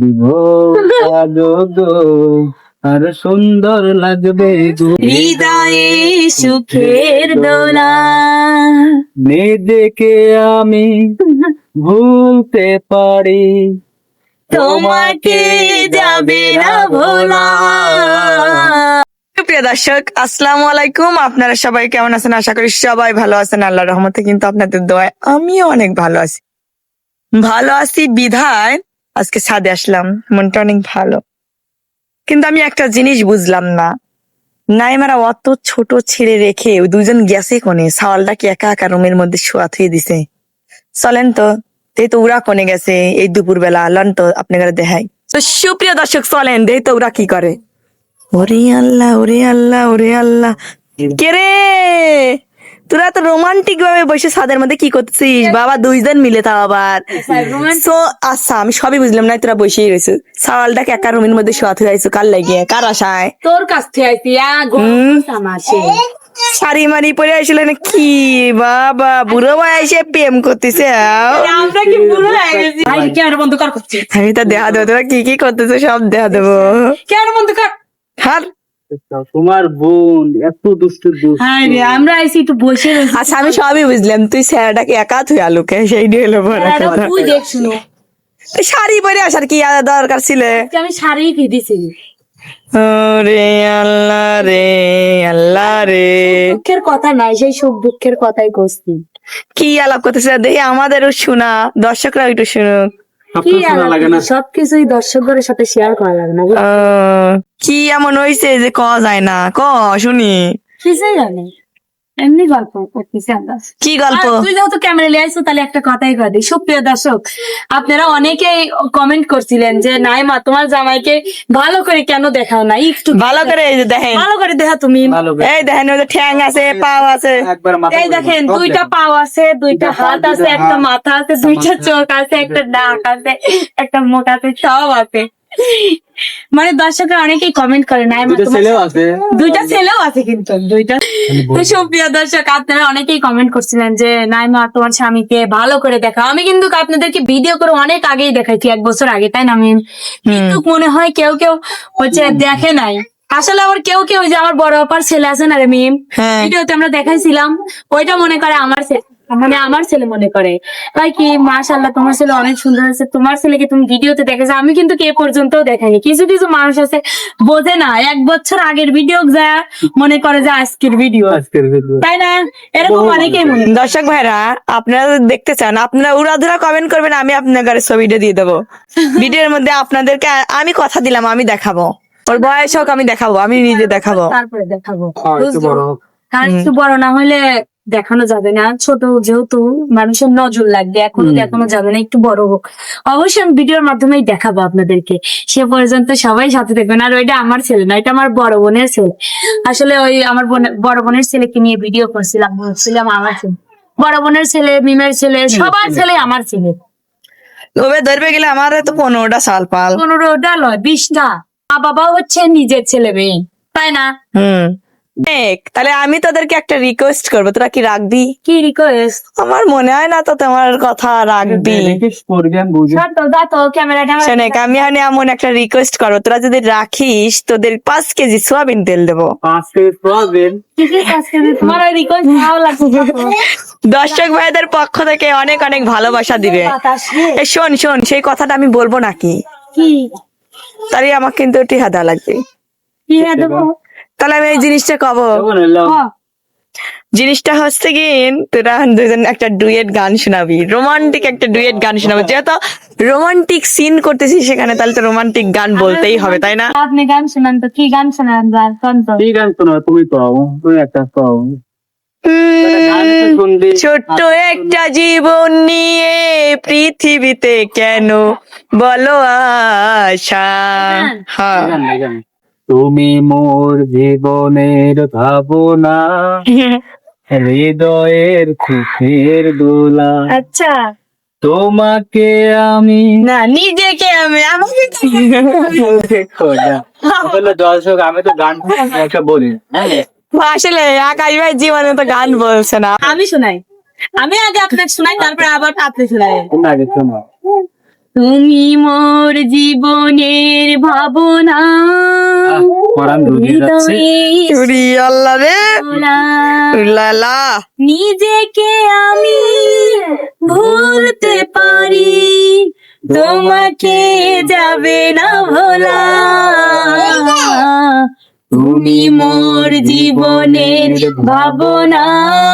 দিব আলো গো আর সুন্দর লাগবে হৃদয়ে সুখের দোলা। নিজেকে আমি ভুলতে পারি। তোমাকে যাবে না ভোলা। প্রিয় দর্শক আসসালামু আলাইকুম। আপনারা সবাই কেমন আছেন? আশা করি সবাই ভালো আছেন। আল্লাহ রহমতে কিন্তু আপনাদের দোয়ায় আমিও অনেক ভালো আছি। ভালো আছি বিধায়। আজকে ছাদে আসলাম, মনটা অনেক ভালো। কিন্তু আমি একটা জিনিস বুঝলাম না। নাইমারা অত ছোট ছেড়ে রেখে দুজন গেছে কোনে? সাওয়ালটাকে একা একা রুমের মধ্যে শোয়া থুয়ে দিছে? চলেন তো তো ওরা কোনে গেছে এই দুপুর বেলা লন তো আপনাদের দেখাই। তো সুপ্রিয় দর্শক, চলেন, দেই তো ওরা কি করে? ওরে আল্লাহ ওরে আল্লাহ ওরে আল্লাহ। কে রে? তোরা তো রোমান্টিক ভাবে বসে ছাদের মধ্যে কি করছিস বাবা দুইজন মিলে তাও আবার। So, আচ্ছা আমি সবই বুঝলাম না তোরা বসেই রয়েছে। সাওয়ালটাকে একা রুমের মধ্যে শোয়া থুয়ে আইছো কার লাগিয়ে? কার আশায় তোর কাছ থেকে আইছি হুম। শাড়ি মারি পরে আসলে না কি? বাবা বুড়ো বয়সে প্রেম করতেছে আমরা কি বুড়ো হয়ে গেছি? ভাই কেন বন্ধ কর করছিস আমি তা দেখা দেবো তোরা কি কি করতেছো সব দেখা দেবো। কেন বন্ধ কর? হার তোমার বোন এত দুষ্টু দুষ্ট। হ্যাঁ রে আমরা আইছি একটু বসে আচ্ছা আমি সবই বুঝলাম তুই স্যারটাকে একা তুই আলুকে সেই নিয়ে এলো বড় কথা। তুই দেখ শুনো। শাড়ি পরে আসার কি আর দরকার ছিল? আমি শাড়ি কিনেছি রে আল্লাহ রে আল্লাহ রে। দুঃখের কথা নাই সেই সুখ দুঃখের কথাই করছি কি আলাপ করতেছে? দেখি আমাদেরও শোনা দর্শকরা একটু শুনুক। সব কি তো লাগে না? সবকিছুই দর্শকদের সাথে শেয়ার করা লাগে না আহ, কি এমন হয়েছে যে ক যায় না? ক শুনি। কিছুই জানি। এমনি গল্প করতেছি আমরা। কি গল্প? তুই যেহেতু ক্যামেরা নিয়ে আসছো তাহলে একটা কথাই কয় দিই। সুপ্রিয় দর্শক আপনারা অনেকেই কমেন্ট করছিলেন যে নাইমা তোমার জামাইকে ভালো করে কেন দেখাও না? একটু ভালো করে এই যে দেখেন। ভালো করে দেখা তুমি। এই দেখেন ওই যে ঠ্যাং আছে পাও আছে। এই দেখেন দুইটা পাও আছে দুইটা দুইটা হাত আছে একটা মাথা আছে দুইটা চোখ আছে একটা নাক আছে একটা মুখ আছে সব আছে। মানে দর্শকরা অনেকেই কমেন্ট করে আছে। দুইটা ছেলেও আছে কিন্তু দুইটা তো সুপ্রিয় দর্শক আপনারা অনেকেই কমেন্ট করছিলেন যে নাইমা তোমার স্বামীকে ভালো করে দেখাও। আমি কিন্তু আপনাদেরকে ভিডিও করে অনেক আগেই দেখাইছি এক বছর আগে তাই না আমি কিন্তু মনে হয় কেউ কেউ হচ্ছে দেখে নাই। আসলে আবার কেউ কেউ ওই যে আমার বড় অপার ছেলে আছে না রে মিম? হ্যাঁ। ভিডিওতে আমরা দেখাইছিলাম ওইটা মনে করে আমার ছেলে মানে আমার ছেলে মনে করে। তাই কি মাশাল্লাহ তোমার ছেলে অনেক সুন্দর আছে। তোমার ছেলেকে তুমি ভিডিওতে দেখেছ আমি কিন্তু কে পর্যন্ত দেখাইনি। কিছু কিছু মানুষ আছে বোঝে না এক বছর আগের ভিডিও যা মনে করে যে আজকের ভিডিও তাই না? এরকম অনেকে দর্শক ভাইরা আপনারা দেখতে চান আপনারা উড়াধুরা কমেন্ট করবেন আমি আপনাদের ছবিটা দিয়ে দেবো। ভিডিওর মধ্যে আপনাদেরকে আমি কথা দিলাম আমি দেখাবো। ওর বয়স হোক আমি দেখাবো আমি নিজে দেখাবো। তারপরে দেখাবো। হ্যাঁ, বড় না হলে দেখানো যাবে না। ছোট যেহেতু মানুষের নজর লাগবে এখনও দেখানো যাবে না একটু বড় হোক। অবশ্যই আমি ভিডিওর মাধ্যমেই দেখাবো আপনাদেরকে। সে পর্যন্ত সবাই সাথে দেখবেন আর ওইটা আমার ছেলে না এটা আমার বড় বোনের ছেলে। আসলে ওই আমার বড় বোনের ছেলেকে নিয়ে ভিডিও করছিলাম বলছিলাম আমার ছেলে। বড় বোনের ছেলে মিমের ছেলে সবার ছেলে। আমার ছেলে। ওবে ধরবে গেলে আমার তো পনেরোটা সাল পাল। পনেরোটা লয় বিশটা। মা বাবা হচ্ছে নিজের ছেলে মেয়ে তাই না? হুম। তাহলে আমি তোদেরকে একটা রিকোয়েস্ট করব। তোরা কি রাখবি? কি রিকোয়েস্ট আমার মনে হয় না তো তোমার কথা রাখবি। আমি শোনেক এখন এমন একটা রিকোয়েস্ট করব। তোরা যদি রাখিস তোদের পাঁচ কেজি সোয়াবিন তেল দেবো। পাঁচ কেজি দর্শক ভাইদের পক্ষ থেকে অনেক অনেক ভালোবাসা দিবে। এ শোন শোন সেই কথাটা আমি বলব নাকি? তাহলে আমাকে কিন্তু টিহাদা লাগবে। কি হ্যাঁ দেবো। তাহলে আমি এই জিনিসটা কব। জিনিসটা হচ্ছে কি তোরা দুজন একটা ডুয়েট গান শোনাবি। রোমান্টিক একটা ডুয়েট গান শোনাবি। যেহেতু রোমান্টিক সিন করতেছি সেখানে তাহলে তো রোমান্টিক গান বলতেই হবে তাই না? আপনি গান শোনান তো কি গান শোনান যার কোন তো। ঠিক আছে শোনো তুমি কও তুমি একটা কও। একটা গান একটু ছোট্ট জীবন নিয়ে পৃথিবীতে কেন বলো আশা? হ্যাঁ। গান গান। তুমি মোর জীবনের ভাবনা হৃদয়ের খুশির দোলা। আচ্ছা। তোমাকে আমি না নিজেকে আমি আমাকে দেখো না। আসলে দর্শক আমি তো গান একটা বলি হ্যাঁ। আসলে আকাশ ভাই জীবনে তো গান বলছে না। আমি শোনাই। আমি আগে আপনাকে শোনাই তারপরে আবার আপনি শোনাই তুমি আগে শোনো তুমি মোর জীবনের ভাবনা। আল্লাহ রে। লালা। নিজেকে আমি ভুলতে পারি। তোমাকে যাবে না ভোলা। তুমি মোর জীবনের ভাবনা।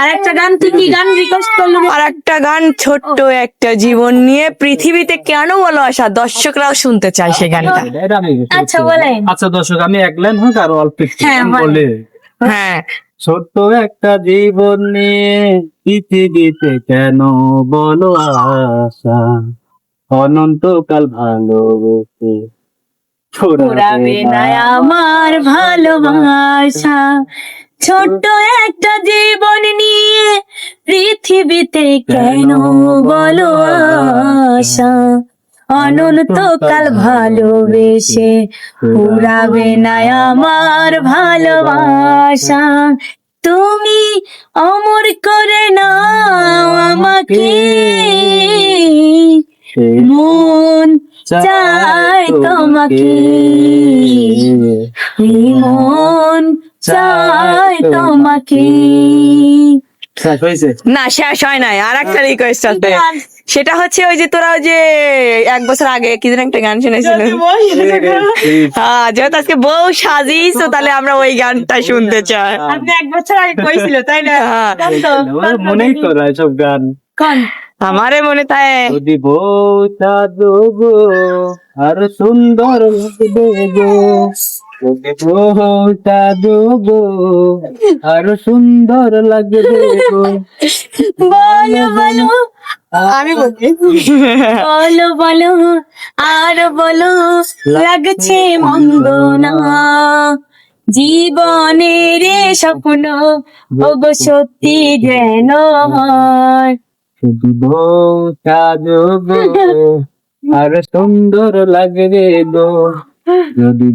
আর একটা গান তুই কি গান রিকোয়েস্ট করল? রে? আর একটা গান ছোট্ট একটা জীবন নিয়ে পৃথিবীতে কেন বলো আসা দর্শকরাও শুনতে চায় সেই গানটা। আচ্ছা, বলেন। আচ্ছা দর্শক আমি এক লাইন হোক আর অল্প হ্যাঁ। বলে। হ্যাঁ। ছোট্ট একটা জীবন নিয়ে পৃথিবীতে কেন বলো আশা? অনন্তকাল ভালোবেসে পুরাবে না। আমার ভালোবাসা। ছোট্ট একটা জীবন নিয়ে পৃথিবীতে কেন বলো আশা? অনন্তকাল ভালোবেসে পুরাবে না আমার ভালোবাসা। তুমি অমর করে না আমাকে। মন চাই তোমাকে। মন চাই তোমাকে। না শেষ হয় নাই। আর একটা রিকোয়েস্ট আছে সেটা হচ্ছে ওই যে তোরা ওই যে এক বছর আগে কি যেন একটা গান শুনেছিলি? হ্যাঁ যেহেতু আজকে বউ সাজিয়েছো তাহলে আমরা ওই গানটা শুনতে চাই। আপনি এক বছর আগে কইছিল তাই না? হ্যাঁ। মনেই করা সব গান। কোন? আমারে মনে তাই। যদি বউটা দেবো আর সুন্দর লাগবে গো। যদি বউটা দেবো আর সুন্দর লাগবে বলো বলো আমি বলছি। বলো বলো আর বলো লাগছে মন্দ না জীবনের স্বপ্ন ওগো সত্যি যেন হয়। আর সুন্দর লাগবে গো। যদি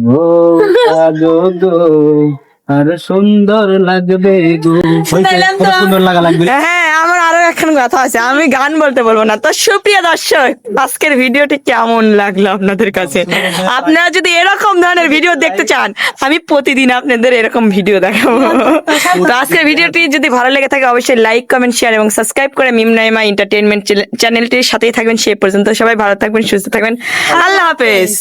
আর সুন্দর লাগবে গো। সুন্দর লাগা লাগবে। হ্যাঁ আমার আরও এখন কথা আছে। আমি গান বলতে বলব না। তো সুপ্রিয় দর্শক আজকের ভিডিওটি কেমন লাগল আপনাদের কাছে? আপনারা যদি এরকম ধরনের ভিডিও দেখতে চান আমি প্রতিদিন আপনাদের এরকম ভিডিও দেখাবো। তো আজকের ভিডিওটি যদি ভালো লেগে থাকে অবশ্যই লাইক কমেন্ট শেয়ার এবং সাবস্ক্রাইব করে মিম নাইমা এন্টারটেনমেন্ট চ্যানেলটির সাথেই থাকবেন। সে পর্যন্ত সবাই ভালো থাকবেন সুস্থ থাকবেন। আল্লাহ হাফেজ।